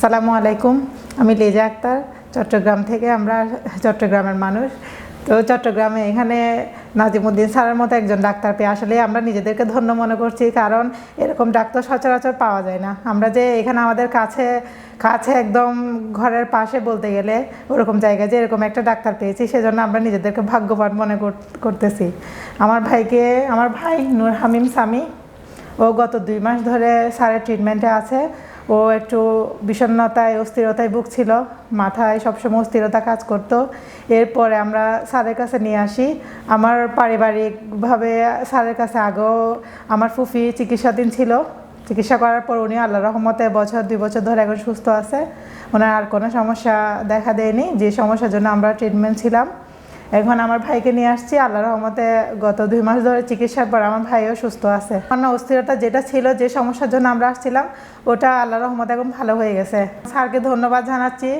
সালামু আলাইকুম। আমি লেজা আক্তার, চট্টগ্রাম থেকে আমরা চট্টগ্রামের মানুষ। তো চট্টগ্রামে এখানে নাজিমুদ্দিন স্যারের মতো একজন ডাক্তার পেয়ে আসলে আমরা নিজেদেরকে ধন্য মনে করছি, কারণ এরকম ডাক্তার সচরাচর পাওয়া যায় না। আমরা যে এখানে আমাদের কাছে কাছে একদম ঘরের পাশে বলতে গেলে ওরকম জায়গায় যে এরকম একটা ডাক্তার পেয়েছি, সেজন্য আমরা নিজেদেরকে ভাগ্যবান মনে করতেছি। আমার ভাইকে, আমার ভাই নূর হামিম সামি, ও গত দুই মাস ধরে স্যারের ট্রিটমেন্টে আছে। ও একটু বিষণ্ণতায়, অস্থিরতায় ভুগছিল, মাথায় সবসময় অস্থিরতা কাজ করতো। এরপরে আমরা স্যারের কাছে নিয়ে আসি। আমার পারিবারিকভাবে স্যারের কাছে আগেও আমার ফুফি চিকিৎসাধীন ছিল। চিকিৎসা করার পর উনি আল্লাহ রহমতে বছর, দুই বছর ধরে এখন সুস্থ আছে। ওনার আর কোনো সমস্যা দেখা দেয়নি। যে সমস্যার জন্য আমরা ট্রিটমেন্ট ছিলাম। এখন আমার ভাইকে নিয়ে আসছি আল্লাহ রহমতে গত দুই মাস ধরে চিকিৎসার পর আমার ভাইও সুস্থ আছে। অন্য অস্থিরতা যেটা ছিল, যে সমস্যার জন্য আমরা আসছিলাম, ওটা আল্লাহ রহমতে এখন ভালো হয়ে গেছে। স্যারকে ধন্যবাদ জানাচ্ছি।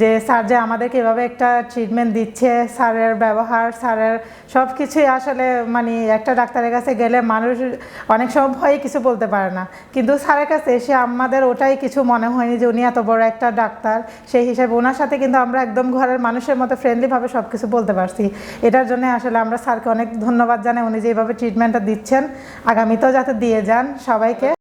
যে স্যার যে আমাদেরকে এভাবে একটা ট্রিটমেন্ট দিচ্ছে, স্যারের ব্যবহার, স্যারের সব কিছুই আসলে মানে একটা ডাক্তারের কাছে গেলে মানুষ অনেক সময় ভয়ে কিছু বলতে পারে না। কিন্তু স্যারের কাছে এসে আমাদের ওটাই কিছু মনে হয়নি যে উনি এত বড় একটা ডাক্তার, সেই হিসাবে ওনার সাথে কিন্তু আমরা একদম ঘরের মানুষের মতো ফ্রেন্ডলিভাবে সব কিছু বলতে পারছি। এটার জন্য আসলে আমরা স্যারকে অনেক ধন্যবাদ জানাই উনি যে যেভাবে ট্রিটমেন্টটা দিচ্ছেন। আগামীতেও যাতে দিয়ে যান সবাইকে।